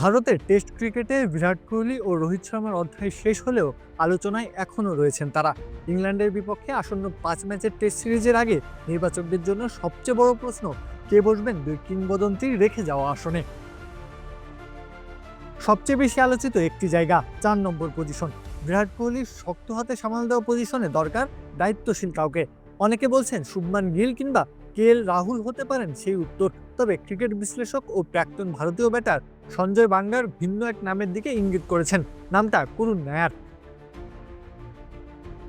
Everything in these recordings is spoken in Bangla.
ভারতের টেস্ট ক্রিকেটে বিরাট কোহলি ও রোহিত শর্মার অধ্যায় শেষ হলেও আলোচনায় এখনও রয়েছেন তারা। ইংল্যান্ডের বিপক্ষে আসন্ন পাঁচ ম্যাচের টেস্ট সিরিজের আগে নির্বাচকদের জন্য সবচেয়ে বড় প্রশ্ন, কে বসবেন দুই কিংবদন্তি রেখে যাওয়া আসনে? সবচেয়ে বেশি আলোচিত একটি জায়গা, চার নম্বর পজিশন বিরাট কোহলির শক্ত হাতে সামাল দেওয়া পজিশনে দরকার, দায়িত্বশীল কাউকে। অনেকে বলছেন শুভমান গিল কিংবা কে রাহুল হতে পারেন সেই উত্তর, তবে ক্রিকেট বিশ্লেষক ও প্রাক্তন ভারতীয় ব্যাটার সঞ্জয় বাঙ্গার ভিন্ন এক নামের দিকে ইঙ্গিত করেছেন। নামটা করুণ নায়ার।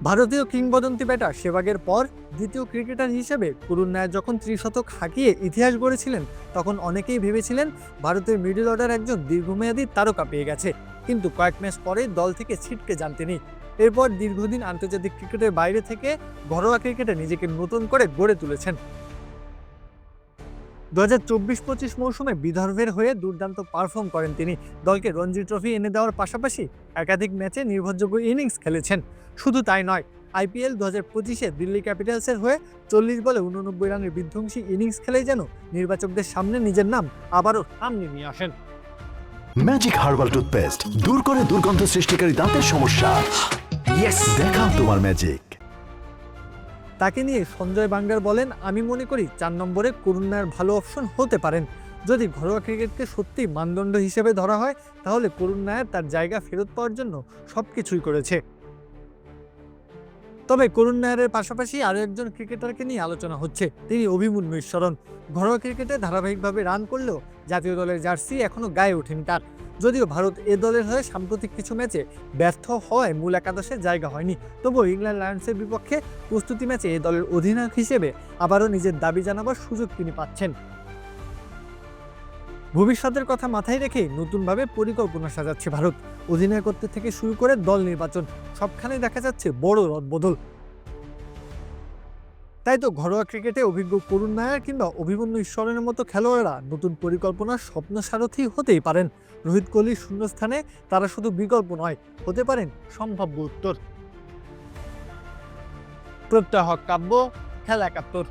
ভারতীয় কিংবদন্তি ব্যাটার সেবাগের পর দ্বিতীয় ক্রিকেটার হিসেবে করুণ নায়ার যখন ত্রিশতক হাঁকিয়ে ইতিহাস গড়েছিলেন, তখন অনেকেই ভেবেছিলেন ভারতের মিডল অর্ডার একজন দীর্ঘমেয়াদী তারকা পেয়ে গেছে। কিন্তু কয়েক ম্যাচ পরে দল থেকে ছিটকে যান তিনি। এরপর দীর্ঘদিন আন্তর্জাতিক ক্রিকেটের বাইরে থেকে ঘরোয়া ক্রিকেটে নিজেকে নতুন করে গড়ে তুলেছেন। দু হাজার চব্বিশ পঁচিশ মৌসুমে বিদর্ভের হয়ে দুর্দান্ত পারফর্ম করেন তিনি। দলকে রঞ্জি ট্রফি এনে দেওয়ার পাশাপাশি একাধিক ম্যাচে নির্ভরযোগ্য ইনিংস খেলেছেন। শুধু তাই নয় আইপিএল দু হাজার পঁচিশে দিল্লি ক্যাপিটালসের হয়ে চল্লিশ বলে উননব্বই রানের বিধ্বংসী ইনিংস খেলেই যেন নির্বাচকদের সামনে নিজের নাম আবারও সামনে নিয়ে আসেন। ম্যাজিক হার্বাল টুথপেস্ট দূর করে দুর্গন্ধ সৃষ্টিকারী দাঁতের সমস্যা। দেখাও তোমার ম্যাজিক তাকে নিয়ে সঞ্জয় বাঙ্গার বলেন, আমি মনে করি চার নম্বরে করুণার ভালো অপশন হতে পারেন। যদি ঘরোয়া ক্রিকেটকে সত্যি মানদণ্ড হিসেবে ধরা হয়, তাহলে করুণ নায়ার তার জায়গা ফেরত পাওয়ার জন্য সব কিছুই করেছে। তবে করুণ নায়ারের পাশাপাশি আরও একজন ক্রিকেটারকে নিয়ে আলোচনা হচ্ছে, তিনি অভিমন্যু ঈশ্বরন ঘরোয়া ক্রিকেটে ধারাবাহিকভাবে রান করলেও জাতীয় দলের জার্সি এখনও গায়ে ওঠেনি তার। যদিও ভারত এ দলের হয়ে সাম্প্রতিক কিছু ম্যাচে ব্যর্থ হওয়ায় মূল একাদশে জায়গা হয়নি। তবুও ইংল্যান্ড লায়ন্সের বিপক্ষে প্রস্তুতি ম্যাচে এ দলের অধিনায়ক হিসেবে আবারও নিজের দাবি জানাবার সুযোগ তিনি পাচ্ছেন। ভবিষ্যতের কথা মাথায় রেখেই নতুনভাবে পরিকল্পনা সাজাচ্ছে ভারত। অধিনায়কত্ব থেকে শুরু করে দল নির্বাচন সবখানে দেখা যাচ্ছে বড় রদবদল। তাই তো ঘরোয়া ক্রিকেটে অভিজ্ঞ করুণ নায়ার কিংবা অভিমন্যু ঈশ্বরের মতো খেলোয়াড়রা নতুন পরিকল্পনার স্বপ্ন সারথি হতেই পারেন। রোহিত কোহলির শূন্যস্থানে তারা শুধু বিকল্প নয়, হতে পারেন সম্ভাব্য উত্তর। প্রত্যাহক কাব্য, খেলা একাত্তর।